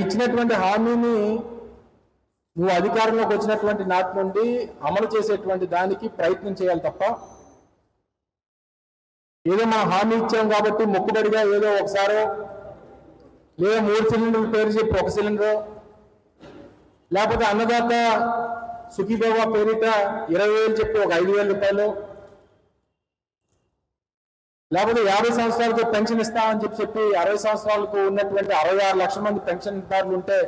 ఇచ్చినటువంటి హామీని నువ్వు అధికారంలోకి వచ్చినటువంటి నాటి నుండి అమలు చేసేటువంటి దానికి ప్రయత్నం చేయాలి తప్ప ఏదో మనం హామీ ఇచ్చాం కాబట్టి మొక్కుబడిగా ఏదో ఒకసారో లేదా మూడు సిలిండర్ల పేరు చెప్పి ఒక సిలిండర్ లేకపోతే అన్నదాత సుఖీబాబా పేరిట ఇరవై వేలు చెప్పి ఒక ఐదు వేల రూపాయలు లేకపోతే యాభై సంవత్సరాలకు పెన్షన్ ఇస్తామని చెప్పి చెప్పి అరవై సంవత్సరాలకు ఉన్నటువంటి అరవై ఆరు లక్షల మంది పెన్షన్ దారులు ఉంటే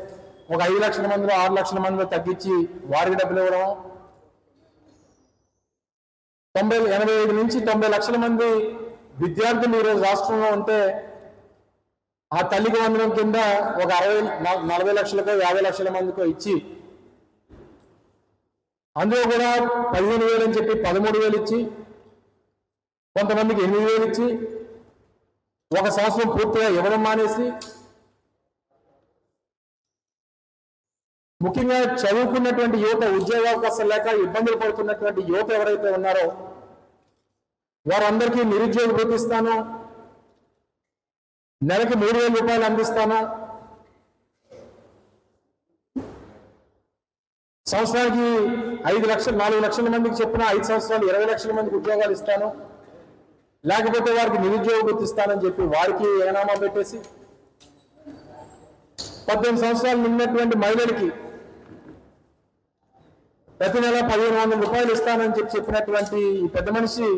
ఒక ఐదు లక్షల మందిలో ఆరు లక్షల మందిలో తగ్గించి వారికి డబ్బులు ఇవ్వడం తొంభై ఎనభై ఐదు నుంచి తొంభై లక్షల మంది విద్యార్థులు ఈరోజు రాష్ట్రంలో ఉంటే ఆ తల్లికి వందనం కింద ఒక అరవై నలభై లక్షలకో యాభై లక్షల మందికో ఇచ్చి అందులో కూడా పదిహేను వేలు అని చెప్పి పదమూడు వేలు ఇచ్చి కొంతమందికి ఎనిమిది వేలు ఇచ్చి ఒక సంవత్సరం పూర్తిగా ఇవ్వడం మానేసి ముఖ్యంగా చదువుకున్నటువంటి యువత ఉద్యోగ అవకాశం లేక ఇబ్బందులు పడుతున్నటువంటి యువత ఎవరైతే ఉన్నారో వారందరికీ నిరుద్యోగ భృతి నెలకి మూడు వేల రూపాయలు అందిస్తాను. సంవత్సరానికి ఐదు లక్షలు నాలుగు లక్షల మందికి చెప్పిన ఐదు సంవత్సరాలు ఇరవై లక్షల మందికి ఉద్యోగాలు ఇస్తాను. లేకపోతే వారికి నిరుద్యోగ గుర్తిస్తానని ఇస్తానని చెప్పి వారికి ఏనామా పెట్టేసి పద్దెనిమిది సంవత్సరాలు నిన్నటువంటి మహిళలకి ప్రతి నెల పదిహేను వందల రూపాయలు ఇస్తానని చెప్పి చెప్పినటువంటి ఈ పెద్ద మనిషి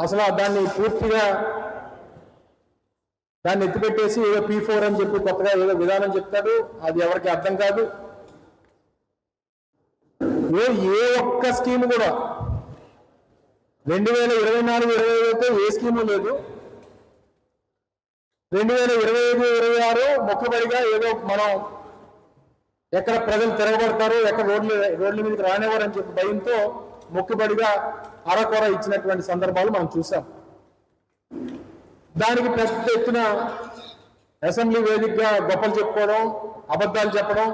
అసలు దాన్ని పూర్తిగా దాన్ని ఎత్తిపెట్టేసి ఏదో పీ ఫోర్ అని చెప్పి కొత్తగా ఏదో విధానం చెప్తాడు. అది ఎవరికి అర్థం కాదు. ఏ ఒక్క స్కీమ్ కూడా రెండు వేల ఇరవై నాలుగు ఇరవై ఐదు ఏ స్కీము లేదు. రెండు వేల ఇరవై ఐదు ఇరవై ఆరు మొక్కుబడిగా ఏదో మనం ఎక్కడ ప్రజలు తిరగబడతారు ఎక్కడ రోడ్లు రోడ్ల మీదకి రానివ్వరని చెప్పి భయంతో మొక్కుబడిగా అరకొర ఇచ్చినటువంటి సందర్భాలు మనం చూసాం. దానికి పెద్ద ఎత్తున అసెంబ్లీ వేదికగా గొప్పలు చెప్పుకోవడం అబద్ధాలు చెప్పడం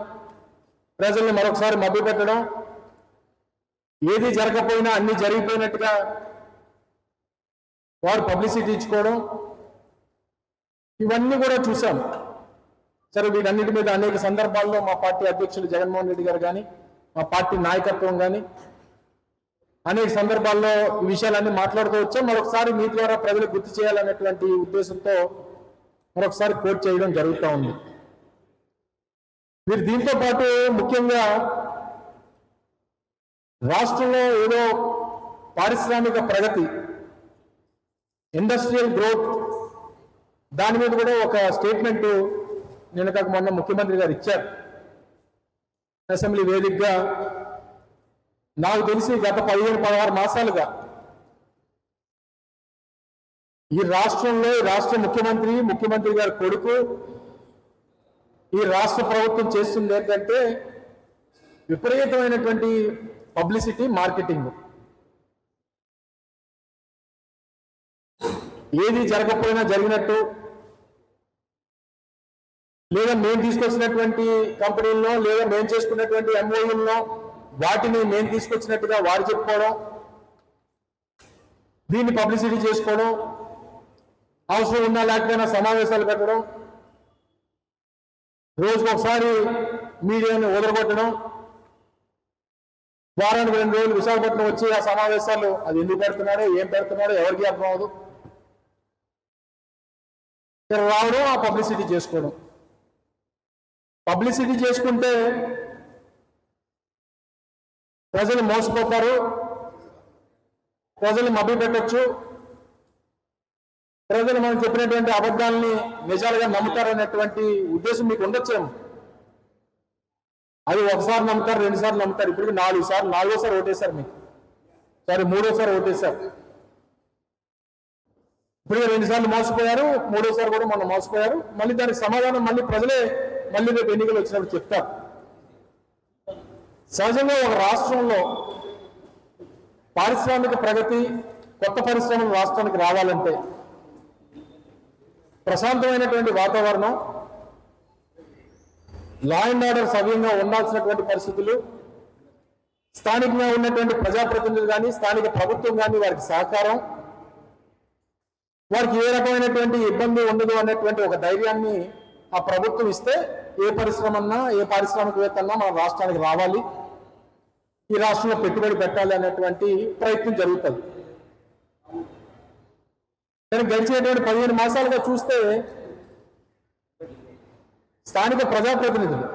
ప్రజల్ని మరొకసారి మభ్యపెట్టడం ఏది జరగకపోయినా అన్ని జరిగిపోయినట్టుగా వారు పబ్లిసిటీ ఇచ్చుకోవడం ఇవన్నీ కూడా చూసాం సరే వీటన్నిటి మీద అనేక సందర్భాల్లో మా పార్టీ అధ్యక్షులు జగన్మోహన్ రెడ్డి గారు కానీ మా పార్టీ నాయకత్వం కానీ అనేక సందర్భాల్లో ఈ విషయాలన్నీ మాట్లాడుతూ వచ్చాం. మరొకసారి మీ ద్వారా ప్రజలు గుర్తు చేయాలనేటువంటి ఉద్దేశంతో మరొకసారి కోట్ చేయడం జరుగుతూ ఉంది. మీరు దీంతో పాటు ముఖ్యంగా రాష్ట్రంలో ఏదో పారిశ్రామిక ప్రగతి ఇండస్ట్రియల్ గ్రోత్ దాని మీద కూడా ఒక స్టేట్మెంట్ నేను కాక మొన్న ముఖ్యమంత్రి గారు ఇచ్చారు. అసెంబ్లీ వేదికగా నాకు తెలిసి గత పదిహేను పదహారు మాసాలుగా ఈ రాష్ట్రంలో రాష్ట్ర ముఖ్యమంత్రి ముఖ్యమంత్రి గారి కొడుకు ఈ రాష్ట్ర ప్రభుత్వం చేస్తుంది ఏంటంటే విపరీతమైనటువంటి పబ్లిసిటీ మార్కెటింగ్. ఏది జరగకపోయినా జరిగినట్టు లేదా మేము తీసుకొచ్చినటువంటి కంపెనీల్లో లేదా మేము చేసుకున్నటువంటి ఎంఓయూల్లో వాటిని మేము తీసుకొచ్చినట్టుగా వారు చెప్పుకోవడం దీన్ని పబ్లిసిటీ చేసుకోవడం అవసరం ఉన్నా లేకపోయినా సమావేశాలు పెట్టడం రోజుకొకసారి మీడియాని వదలగొట్టడం వారానికి రెండు రోజులు విశాఖపట్నం వచ్చి ఆ సమావేశాలు అది ఎందుకు పెడుతున్నాడో ఏం పెడుతున్నాడో ఎవరికి అర్థం అవ్వదు. ఇక్కడ రావడం ఆ పబ్లిసిటీ చేసుకోవడం. పబ్లిసిటీ చేసుకుంటే ప్రజలు మోసపోతారు ప్రజలు మభ్య పెట్టచ్చు. ప్రజలు మనం చెప్పినటువంటి అబద్ధాలని నిజాలుగా నమ్ముతారనేటువంటి ఉద్దేశం మీకు ఉండొచ్చేమో. అది ఒకసారి నమ్ముతారు రెండు సార్లు నమ్ముతారు. ఇప్పటికి నాలుగు సార్లు నాలుగోసారి ఓటేశారు మీకు. సారీ మూడోసారి ఓటేశారు. ఇప్పుడు రెండు సార్లు మోసపోయారు మూడోసారి కూడా మొన్న మోసపోయారు. మళ్ళీ దానికి సమాధానం మళ్ళీ ప్రజలే మళ్ళీ రేపు ఎన్నికలు వచ్చినప్పుడు చెప్తారు. సహజంగా ఒక రాష్ట్రంలో పారిశ్రామిక ప్రగతి కొత్త పరిశ్రమలు రాష్ట్రానికి రావాలంటే ప్రశాంతమైనటువంటి వాతావరణం లా అండ్ ఆర్డర్ సవ్యంగా ఉండాల్సినటువంటి పరిస్థితులు స్థానికంగా ఉన్నటువంటి ప్రజాప్రతినిధులు కానీ స్థానిక ప్రభుత్వం కానీ వారికి సహకారం వారికి ఏ రకమైనటువంటి ఇబ్బంది ఉండదు అనేటువంటి ఒక ధైర్యాన్ని ఆ ప్రభుత్వం ఇస్తే ఏ పరిశ్రమన్నా ఏ పారిశ్రామికవేత్త అన్నా మన రాష్ట్రానికి రావాలి ఈ రాష్ట్రంలో పెట్టుబడి పెట్టాలి అనేటువంటి ప్రయత్నం జరుగుతుంది. కానీ గడిచినటువంటి పదిహేను మాసాలుగా చూస్తే స్థానిక ప్రజాప్రతినిధులు.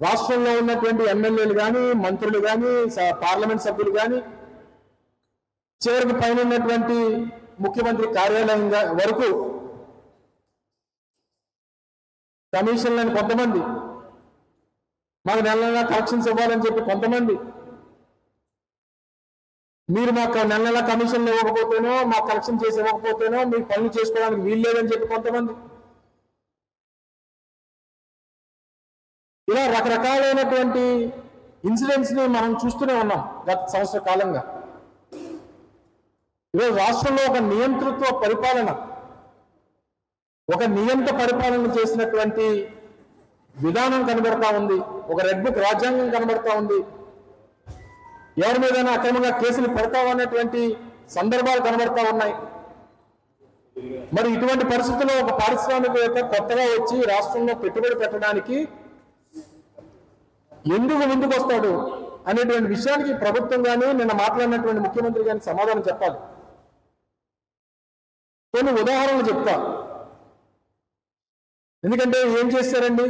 రాష్ట్రంలో ఉన్నటువంటి ఎమ్మెల్యేలు కానీ మంత్రులు కానీ పార్లమెంట్ సభ్యులు కానీ చివరికి పైన ఉన్నటువంటి ముఖ్యమంత్రి కార్యాలయం వరకు కమిషన్లను కొంతమంది మాకు నెల నెల కలెక్షన్స్ ఇవ్వాలని చెప్పి కొంతమంది మీరు మాకు నెల నెల కమిషన్లు ఇవ్వకపోతేనో మాకు కలెక్షన్ చేసి ఇవ్వకపోతేనో మీకు పనులు చేసుకోవడానికి వీలు లేదని చెప్పి కొంతమంది ఇలా రకరకాలైనటువంటి ఇన్సిడెంట్స్ని మనం చూస్తూనే ఉన్నాం గత సంవత్సర కాలంగా. ఈరోజు రాష్ట్రంలో ఒక నియంతృత్వ పరిపాలన ఒక నియంత పరిపాలన చేసినటువంటి విధానం కనబడతా ఉంది ఒక రెడ్ బుక్ రాజ్యాంగం కనబడతా ఉంది. ఎవరి మీదైనా అక్రమంగా కేసులు పెడతామన్నటువంటి సందర్భాలు కనబడతా ఉన్నాయి. మరి ఇటువంటి పరిస్థితుల్లో ఒక పారిశ్రామికవేత్త కొత్తగా వచ్చి రాష్ట్రంలో పెట్టుబడి పెట్టడానికి ఎందుకు ముందుకు వస్తాడు అనేటువంటి విషయానికి ప్రభుత్వం కానీ నిన్న మాట్లాడినటువంటి ముఖ్యమంత్రి కానీ సమాధానం చెప్పాలి. కొన్ని ఉదాహరణలు చెప్తా ఎందుకంటే ఏం చేస్తారండి